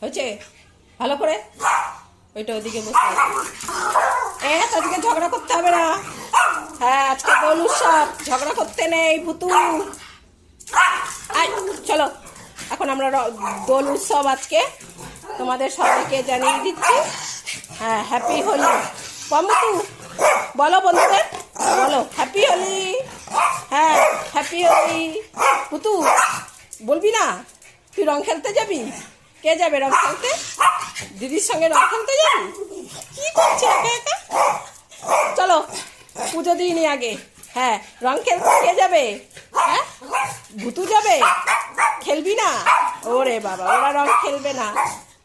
হয়েছে? ভালো করে? ওইটা ওদিকে বসে। এ, তাদেরকে ঝগড়া করতে হবে না। হ্যাঁ আজকে দোল উৎসব ঝগড়া করতে নেই ভুতু চলো। এখন আমরা দোল উৎসব আজকে। তোমাদের সবাইকে জানিয়ে দিচ্ছি। হ্যাঁ হ্যাপি হোলি। পমতু বলো বন্ধুদের। বলো, হ্যাপি হোলি। হ্যাঁ হ্যাপি হোলি। পুতু, বলবি না? তুই রং খেলতে যাবি? কে যাবে রং খেলতে? দিদির সঙ্গে রং খেলতে যাবি কি করছে একা একা? চলো, পুজো দিইনি আগে। হ্যাঁ রং খেলতে কে যাবে? হ্যাঁ? ভুতু যাবে? খেলবি না? ওরে বাবা, ওরা রং খেলবে না।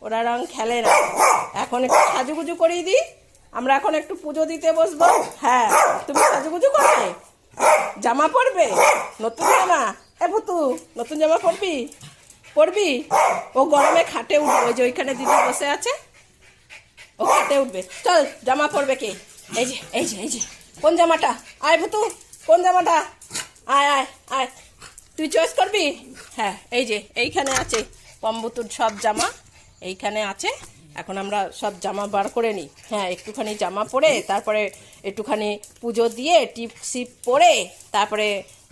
ওরা রং খেলে না। এখন একটু সাজুগুজু করিয়ে দিই। আমরা এখন একটু পুজো দিতে বসবো। হ্যাঁ তুমি সাজুগুজু করবে? জামা পরবে? নতুন জামা? এ ভুতু, নতুন জামা পরবি? পরবি ও গরমে খাটে উঠবে। ওই যে ওইখানে দিদি বসে আছে, ও খাটে উঠবে। চল, জামা পরবে কে? এই যে এই যে এই যে। কোন জামাটা? আয় ভুতু কোন জামাটা? আয় আয় আয়। তুই চয়েস করবি? হ্যাঁ এই যে, এইখানে আছে পম্বুতুর সব জামা। এইখানে আছে। এখন আমরা সব জামা বার করে নিই। হ্যাঁ একটুখানি জামা পরে, তারপরে একটুখানি পুজো দিয়ে টিপ সিপ পরে, তারপরে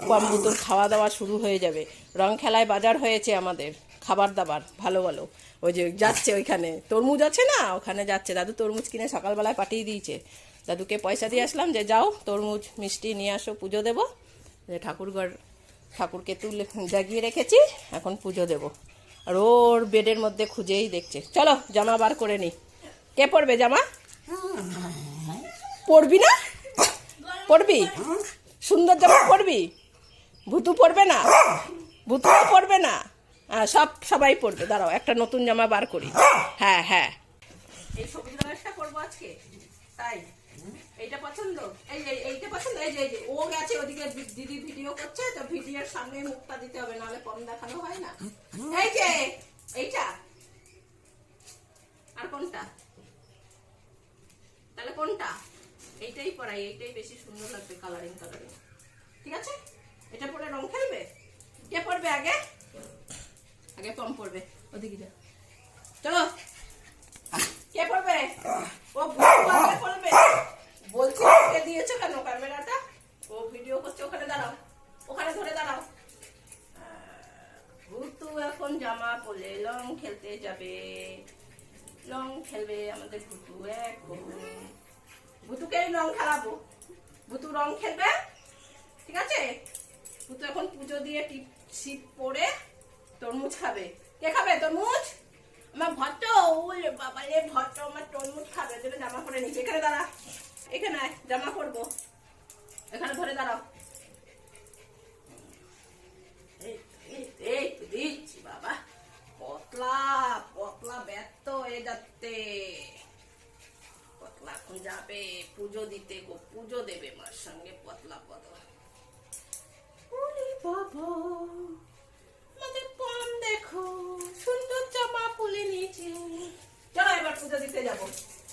পম্বুতুর খাওয়া দাওয়া শুরু হয়ে যাবে। রং খেলায় বাজার হয়েছে আমাদের। খাবার দাবার, ভালো ভালো ওই যে যাচ্ছে ওইখানে। তরমুজ আছে না? ওখানে যাচ্ছে। দাদু তরমুজ কিনে সকালবেলায় পাঠিয়ে দিয়েছে। দাদুকে পয়সা দিয়ে আসলাম যে যাও, তরমুজ, মিষ্টি নিয়ে আসো, পুজো দেবো। যে ঠাকুরঘর, ঠাকুরকে তুলে, জাগিয়ে রেখেছি, এখন পুজো দেব। আর ওর বেডের মধ্যে খুঁজেই দেখছে। চলো, জামা বার করে নি। কে পড়বে জামা? পরবি না? পরবি? সুন্দর জামা পরবি? ভুতু পড়বে না? ভুতুও পরবে না? হ্যাঁ, সব সবাই পরবে দাঁড়াও একটা নতুন জামা বার করি। হ্যাঁ। হ্যাঁ এই সবুজ রঙেরটা করব আজকে? তাই? এইটা পছন্দ? এই যে এইটা পছন্দ? এই যে এই যে ও গেছে ওদিকে দিদি ভিডিও করছে তো ভিডিওর সামনে মুখটা দিতে হবে নাহলে কম দেখানো হয় না। এই যে এইটা? আর কোনটা? তাহলে কোনটা? এইটাই পরাই এইটাই বেশি সুন্দর লাগবে কালারিং কালারিং ঠিক আছে? এটা পরে রং খেলবে? কে পড়বে আগে? আগে পম পড়বে ওদিকে চলো। কে পড়বে ও আগে পড়বে বলছি, কে দিয়েছ কেন ক্যামেরাটা? ও ভিডিও করছে, ওখানে দাঁড়াও। ওখানে ধরে দাঁড়াও। ভুতু এখন জামা পরলে লং খেলতে যাবে। লং খেলবে আমাদের ভুতু এখন। ভুতুকে রং খেলাবো। ভুতু রং খেলবে? ঠিক আছে? ভুতু এখন পুজো দিয়ে টিপ শীত পরে তরমুজ খাবে। কে খাবে তরমুজ? আমার রে ভট্ট, আমার তরমুজ খাবে, যেটা জামা পরে নিচ্ছে এখানে দাঁড়া। এখানে জামা পরবো। এখানে ধরে দাঁড়াও। দিচ্ছি বাবা। পতলা পতলা ব্যর্থ হয়ে যাচ্ছে। পতলা এখন যাবে পুজো দিতে গো, পুজো দেবে মার সঙ্গে পতলা পতলা ওরে বাবা আমাদের পম দেখো সুন্দর জামা পুলে নিয়েছে চলো এবার পুজো দিতে যাব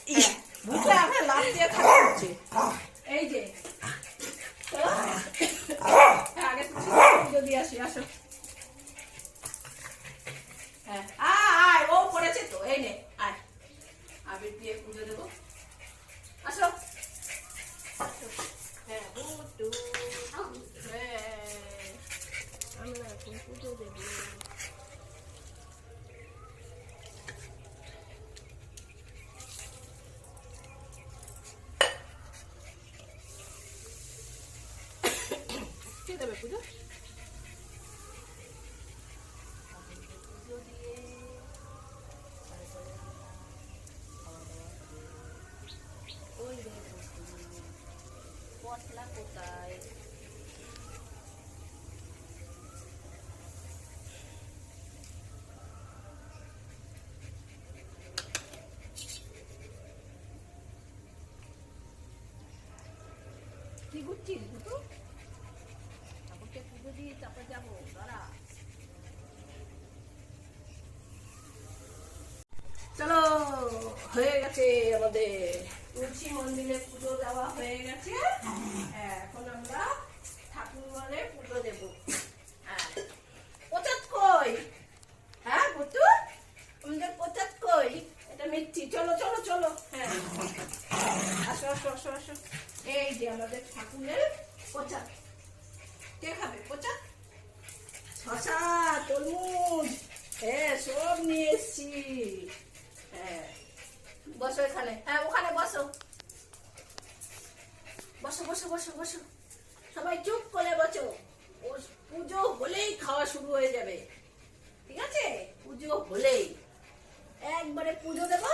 হ্যাঁ, বুঝলে আমার লাভ দিয়ে থাকা হচ্ছে এই যে চলো হ্যাঁ, আগে পুজো দিয়ে আসি আসো। হ্যাঁ আয়, ও পড়েছে তো এই নে আয়। আবির দিয়ে পুজো দেবো। আসো। হ্যাঁ হ্যাঁ। আমরা এখন পুজো দেবো। দেবে পুজো দিয়ে ওই রে বুটু, পটলা কোথায় করছিস দুটো। ঠাকুরকে পুজো দিয়ে তারপর যাব দাঁড়া। চলো হয়ে গেছে আমাদের তুলসী মন্দিরে পুজো দেওয়া হয়ে গেছে। হ্যাঁ, এখন আমরা ঠাকুর ঘরে পুজো দেবো হ্যাঁ। প্রচার কই হ্যাঁ বুটু আমাদের প্রচার ঠাকুরের প্রচার কে খাবে? প্রচার শশা, তরমুজ। হ্যাঁ সব নিয়ে এসছি। হ্যাঁ। বসো এখানে। হ্যাঁ ওখানে বসো। বসো বসো বসো বসো। সবাই চুপ করে বসো। পুজো হলেই খাওয়া শুরু হয়ে যাবে। ঠিক আছে? পুজো হলেই। একবারে পুজো দেব,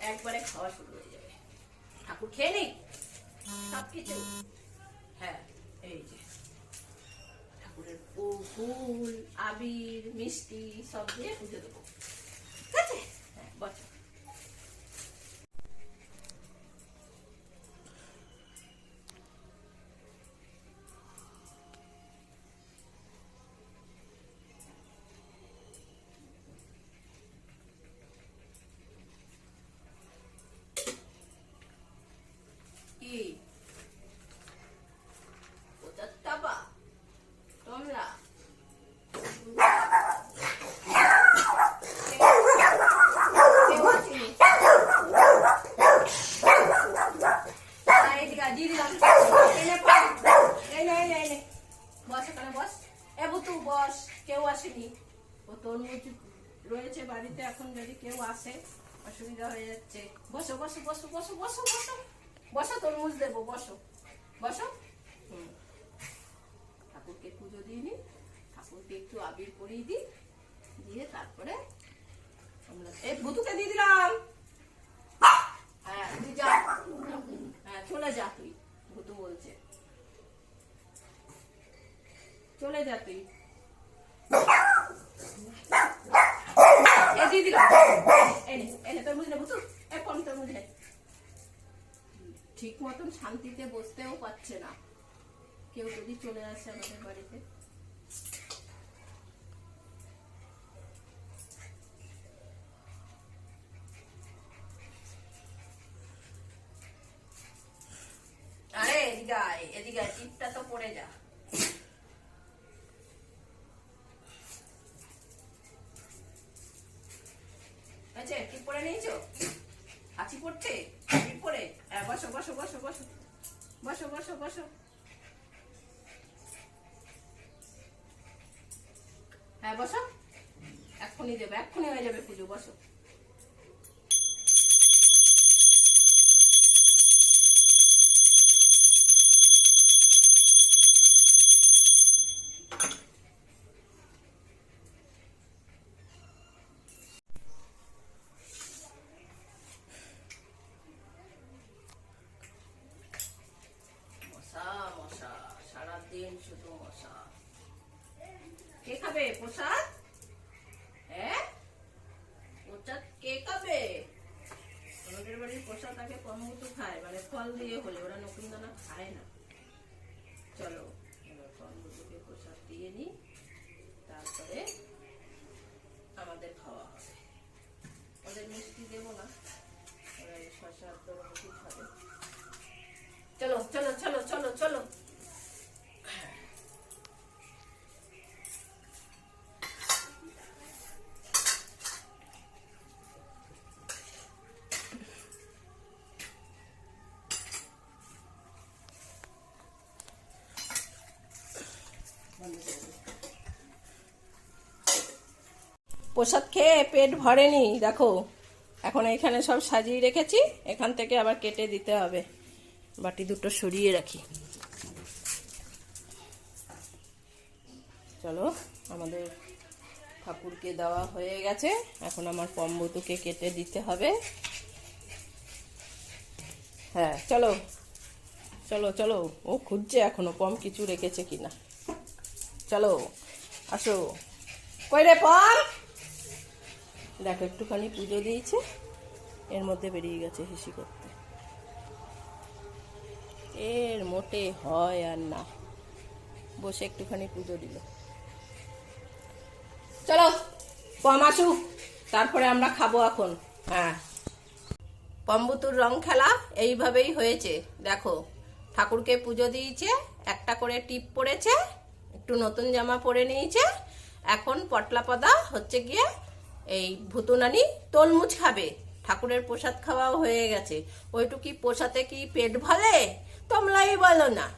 একবারে খাওয়া শুরু হয়ে যাবে। ঠাকুর খেয়ে নিক সব কিছু হ্যাঁ এই যে। ঠাকুরের ফুল, আবির, মিষ্টি সব দিয়ে পুজো দেবো। ঠিক আছে হ্যাঁ বসো কি ওটা টাবা তোমরা কেউ আসেনি? আয় এদিকে আয়, দিয়ে দিলাম। এই নে পড়। এই নে, এই নে, এই নে। বস এখানে বস। এ বুতু বস কেউ আসেনি। ও তরমুজ রয়েছে বাড়িতে এখন যদি কেউ আসে অসুবিধা হয়ে যাচ্ছে। বসো বসো বসো বসো বসো বসো। বসো তরমুজ দেবো বসো। বসো? হুম। ঠাকুরকে পুজো দিয়ে নি। ঠাকুরকে একটু আবির পরিয়ে দিই। দিয়ে তারপরে আমরা এই বুতুকে দিয়ে দিলাম। হ্যাঁ তুই যা। হ্যাঁ চলে যা তুই ভুতু বলছে চলে যা তুই। ঠিক মতন শান্তিতে বসতেও পারছে না। কেউ যদি চলে আসে আমাদের বাড়িতে। এদিকে এদিকে টিপটা তো পড়ে যা। দেবে এক্ষুনি হয়ে যাবে পুজো বসো। আমাদের তাকে কমগুতো খায়। মানে ফল দিয়ে হলে, ওরা নকুন দানা খায় না। চলো, এবার কমগুলোকে প্রসাদ দিয়ে নিই। তারপরে আমাদের খাওয়া হবে। ওদের মিষ্টি দেবো না। ওরা এই শশা তরমুজই খাবে। চলো চলো চলো চলো চলো। প্রসাদ খেয়ে পেট ভরেনি, দেখো। এখন এখানে সব সাজিয়ে রেখেছি, এখান থেকে আবার কেটে দিতে হবে। বাটি দুটো সরিয়ে রাখি। চলো, আমাদের ঠাকুরকে দেওয়া হয়ে গেছে। এখন আমার পম্বতুকে কেটে দিতে হবে। হ্যাঁ চলো। চলো চলো। ও খুঁজছে এখনও, পম কিছু রেখেছে কিনা। চলো, আসো। কই রে পম? দেখো, একটুখানি পুজো দিয়েছে। এর মধ্যে বেরিয়ে গেছে হিসি করতে। এর মোটে হয় আর না। বসে একটুখানি পুজো দিল। চলো, পম আসুক। তারপরে আমরা খাব এখন। হ্যাঁ। পম্বুতুর রং খেলা এইভাবেই হয়েছে। দেখো, ঠাকুরকে পুজো দিয়েছে, একটা করে টিপ পড়েছে, একটু নতুন জামা পরে নিয়েছে। এখন পটলা পদা হচ্ছে গিয়ে এই ভুতুনানি তলমুজ খাবে। ঠাকুরের প্রসাদ খাওয়াও হয়ে গেছে। ওইটুকি প্রসাদে কি পেট ভরে? তোমলাই বলো না।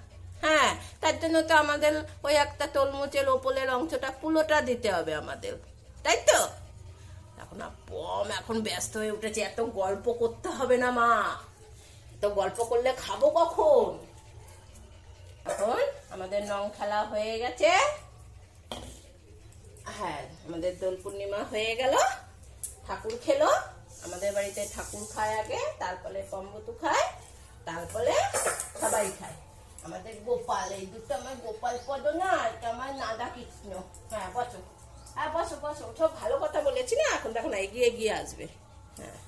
হ্যাঁ তার জন্য তো আমাদের ওই একটা তলমুচের ওপরের অংশটা পুরোটা দিতে হবে আমাদের। তাই তো? এখন পম এখন ব্যস্ত হয়ে উঠেছে। এত গল্প করতে হবে না মা। এত গল্প করলে খাব কখন? এখন আমাদের নং খেলা হয়ে গেছে। হ্যাঁ আমাদের দোল পূর্ণিমা হয়ে গেল। ঠাকুর খেলো। আমাদের বাড়িতে ঠাকুর খায় আগে, তারপরে কম্বতু খায়, তারপরে সবাই খায়। আমাদের গোপাল, এই দুটো আমার গোপাল পদ না এটা আমার নাদা কৃষ্ণ। হ্যাঁ বসো। হ্যাঁ বসো বসো। সব ভালো কথা বলেছি না, এখন দেখো না, এগিয়ে এগিয়ে আসবে। হ্যাঁ।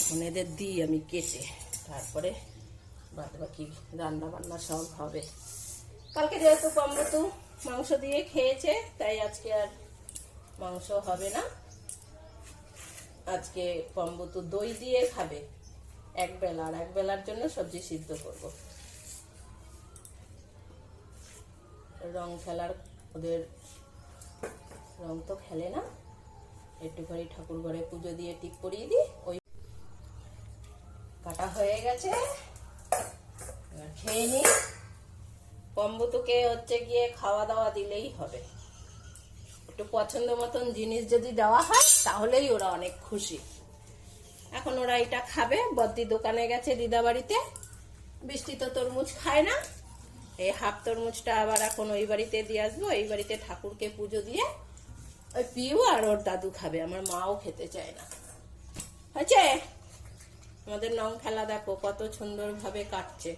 এখন এদের দিই আমি কেটে। তারপরে বাদ বাকি রান্না বান্না সব হবে। কালকে যেহেতু কমরতু মাংস দিয়ে খেয়েছে, তাই আজকে আর মাংস হবে না। আজকে কম্বতু দই দিয়ে খাবে। এক বেলা, আর এক বেলার জন্য সবজি সিদ্ধ করব। রং খেলার ওদের রং তো খেলে না। একটুখানি ঠাকুর ঘরে পুজো দিয়ে টিপ পরিয়ে দিই, ওই কাটা হয়ে গেছে। খেয়ে নিই। কম্বুতুকে হচ্ছে গিয়ে খাওয়া দাওয়া দিলেই হবে। একটু পছন্দ মতন জিনিস যদি দেওয়া হয়, তাহলেই ওরা অনেক খুশি। এখন ওরা এটা খাবে, বদ্দি দোকানে গেছে দিদা বাড়িতে বৃষ্টি তো তরমুজ খায় না। এই হাফ তরমুজটা আবার এখন ওই বাড়িতে দিয়ে আসব, এই বাড়িতে ঠাকুরকে পুজো দিয়ে ওই পিউ আর ওর দাদু খাবে, আমার মাও খেতে চায় না। হয়েছে? আমাদের নং খেলা দেখো, কত সুন্দরভাবে কাটছে।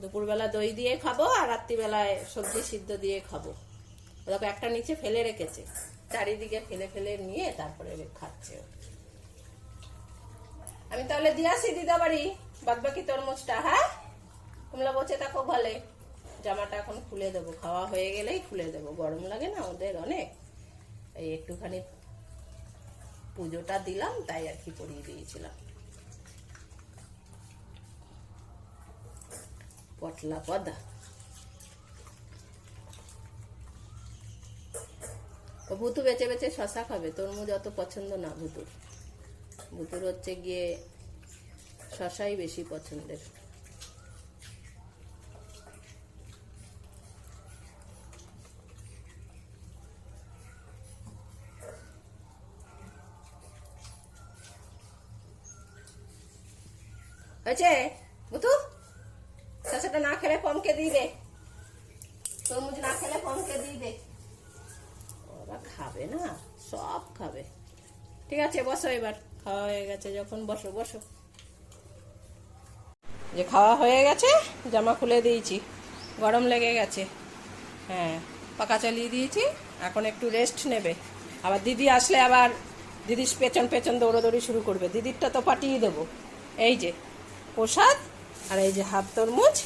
দুপুরবেলা দই দিয়ে খাব আর রাত্রিবেলায় সবজি সিদ্ধ দিয়ে খাব। দেখো, একটা নিচে ফেলে রেখেছে। চারিদিকে ফেলে ফেলে নিয়ে তারপরে খাচ্ছে। আমি তাহলে দিয়ে আসি দিদা বাড়ি বাদ বাকি তরমুজটা হ্যাঁ? তোমরা বসে থাকো ভালে জামাটা এখন খুলে দেবো। খাওয়া হয়ে গেলেই খুলে দেবো। গরম লাগে না ওদের অনেক। এই একটুখানি পুজোটা দিলাম, তাই আর কি পরিয়ে দিয়েছিলাম। পটলা পদা। ভুতু বেচে বেচে শশা খাবে, তরমুজ অত পছন্দ না ভুতুর। ভুতুর হচ্ছে গিয়ে শশাই বেশি পছন্দের। হয়েছে? বুতু শশাটা না খেলে পমকে দিয়ে দে তরমুজ না খেলে পমকে দিয়ে দে ওরা খাবে না, সব খাবে। ঠিক আছে, বসো এবার। খাওয়া হয়ে গেছে, যখন বসো বসো। যে খাওয়া হয়ে গেছে, জামা খুলে দিয়েছি। গরম লেগে গেছে। হ্যাঁ পাকা চালিয়ে দিয়েছি, এখন একটু রেস্ট নেবে। আবার দিদি আসলে আবার দিদির পেছন পেছন দৌড়োদৌড়ি শুরু করবে। দিদিরটা তো পাঠিয়ে দেবো। এই যে, প্রসাদ আর এই যে হাত তরমুজ,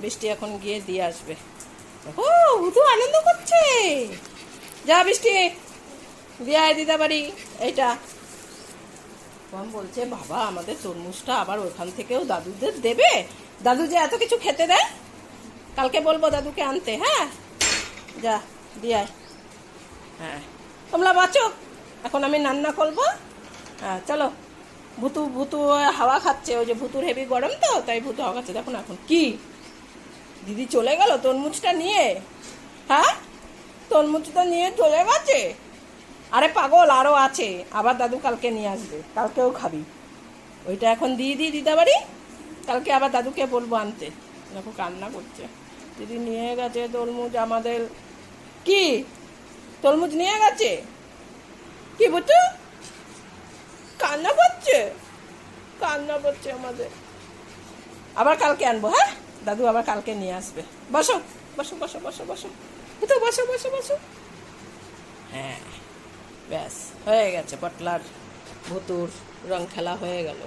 বৃষ্টি এখন গিয়ে দিয়ে আসবে। ও, বুধু আনন্দ করছে। যা বৃষ্টি। দিয়ে দিদা বাড়ি এইটা। কম বলছে, বাবা, আমাদের তরমুজটা আবার ওখান থেকেও দাদুদের দেবে? দাদু যে এত কিছু খেতে দেয়? কালকে বলব দাদুকে আনতে হ্যাঁ? যা, দিয়ে হ্যাঁ। তোমরা বাঁচো। এখন আমি রান্না করব। হ্যাঁ চলো। ভুতু ভুতু হাওয়া খাচ্ছে, ওই যে ভুতুর হেভি গরম তো, তাই ভুতু হাওয়া খাচ্ছে। দেখুন এখন, কি? দিদি চলে গেল, তরমুজটা নিয়ে। হ্যাঁ? তরমুজটা নিয়ে চলে গেছে? আরে পাগল আরও আছে। আবার দাদু কালকে নিয়ে আসবে, কালকেও খাবি। ওইটা এখন দিয়ে দিই দিদা বাড়ি কালকে আবার দাদুকে বলব আনতে। দেখো কান্না করছে। দিদি নিয়ে গেছে তরমুজ আমাদের। কি? তরমুজ নিয়ে গেছে? কি বুঝছ কান্না পাচ্ছে কান্না পাচ্ছে আমাদের। আবার কালকে আনব হ্যাঁ? দাদু আবার কালকে নিয়ে আসবে। বসো বসো বসো বসো বসো। তো বসো বসো বসো। হ্যাঁ ব্যাস, হয়ে গেছে পটলার ভুতুর, রং খেলা হয়ে গেল।